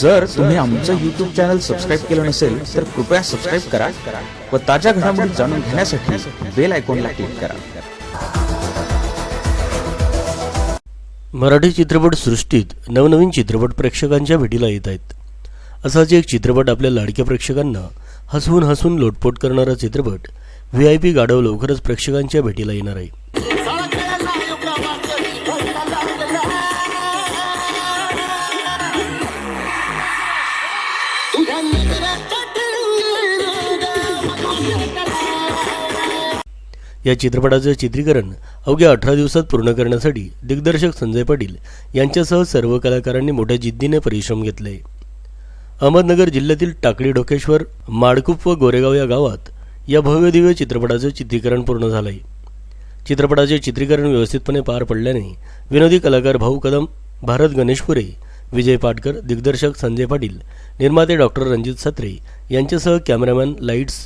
जर तुम्ही आमचं युट्यूब चॅनल सबस्क्राईब केलं नसेल तर कृपया सबस्क्राईब करा व ताज्या घडामोडी जाणून घेण्यासाठी बेल आयकॉनला क्लिक करा. मराठी चित्रपट सृष्टीत नवनवीन चित्रपट प्रेक्षकांच्या भेटीला येत आहेत. असाच एक चित्रपट आपल्या लाडक्या प्रेक्षकांना हसवून हसवून लोटपोट करणारा चित्रपट व्ही आय पी गाडव लवकरच प्रेक्षकांच्या भेटीला येणार आहे. या चित्रपटाचं चित्रीकरण अवघ्या अठरा दिवसात पूर्ण करण्यासाठी दिग्दर्शक संजय पाटील यांच्यासह सर्व कलाकारांनी मोठ्या जिद्दीने परिश्रम घेतले. अहमदनगर जिल्ह्यातील टाकळी डोकेश्वर माडकूप व गोरेगाव या गावात या भव्यदिव्य चित्रपटाचं चित्रीकरण पूर्ण झालंय. चित्रपटाचे चित्रीकरण व्यवस्थितपणे पार पडल्याने विनोदी कलाकार भाऊ कदम भारत गणेशपुरे विजय पाटकर दिग्दर्शक संजय पाटील निर्माते डॉक्टर रणजित सत्रे यांच्यासह cameraman lights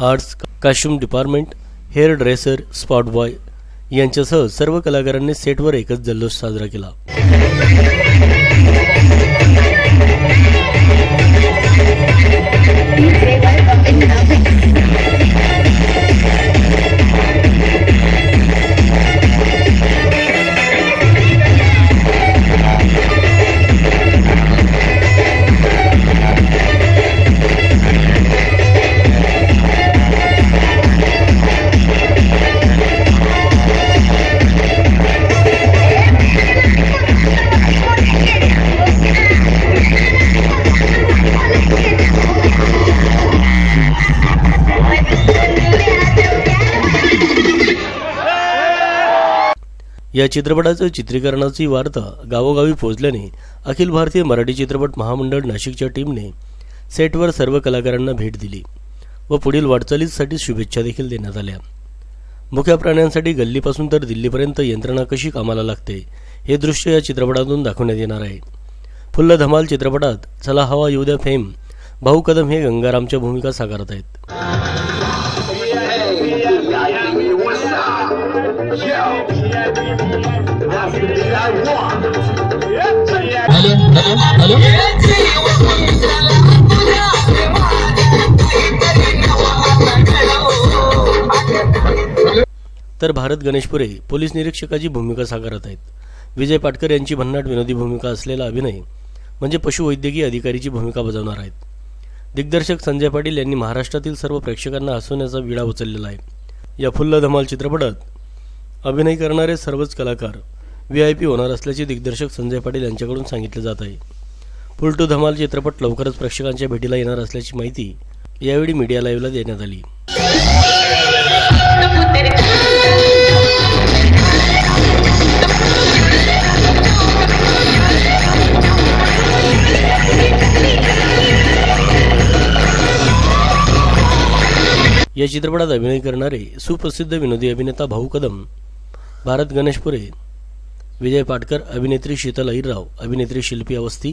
arts costume department hairdresser spot boy यांच्यासह सर्व कलाकारांनी सेटवर एकच जल्लोष साजरा केला. या चित्रपटाचं चित्रीकरणाची वार्ता गावोगावी पोहोचल्याने अखिल भारतीय मराठी चित्रपट महामंडळ नाशिकच्या टीमने सेटवर सर्व कलाकारांना भेट दिली व पुढील वाटचालीसाठी शुभेच्छा देखील देण्यात आल्या. मुख्या प्राण्यांसाठी गल्लीपासून तर दिल्लीपर्यंत यंत्रणा कशी कामाला लागते हे दृश्य या चित्रपटातून दाखवण्यात येणार आहे. फुल्ल धमाल चित्रपटात चला हवा येऊ द्या फेम भाऊ कदम हे गंगारामच्या भूमिका साकारत आहेत. तर भारत गणेशपुरे पोलीस निरीक्षकाची भूमिका साकारत आहेत. विजय पाटकर यांची भन्नाट विनोदी भूमिका असलेला अभिनय म्हणजे पशुवैद्यकीय अधिकारीची भूमिका बजावणार आहेत. दिग्दर्शक संजय पाटील यांनी महाराष्ट्रातील सर्व प्रेक्षकांना हसवण्याचा विडा उचललेला आहे. या फुल्ल धमाल चित्रपटात अभिनय करणारे सर्वच कलाकार व्ही आय पी होणार असल्याचे दिग्दर्शक संजय पाटील यांच्याकडून सांगितले जात आहे. फुल टू धमाल चित्रपट लवकरच प्रेक्षकांच्या भेटीला येणार असल्याची माहिती यावेळी मीडिया लाईव्हला देण्यात आली. या चित्रपटात अभिनय करणारे सुप्रसिद्ध विनोदी अभिनेता भाऊ कदम भारत गणेशपुरे विजय पाटकर अभिनेत्री शीतल अहिरराव अभिनेत्री शिल्पी अवस्थी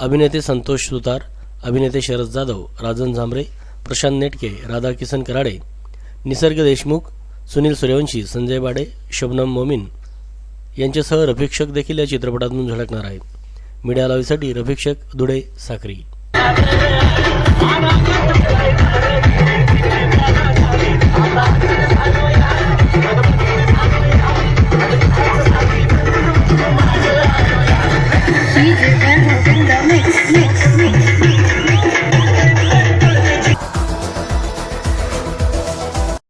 अभिनेते संतोष सुतार अभिनेते शरद जाधव राजन झांबरे प्रशांत नेटके राधाकिसन कराडे निसर्ग देशमुख सुनील सूर्यवंशी संजय बाडे शबनम मोमीन यांच्यासह रफिक्षक देखील या चित्रपटातून झळकणार आहे मीडिया लाईव्हसाठी रफिक्षक धुळे साक्री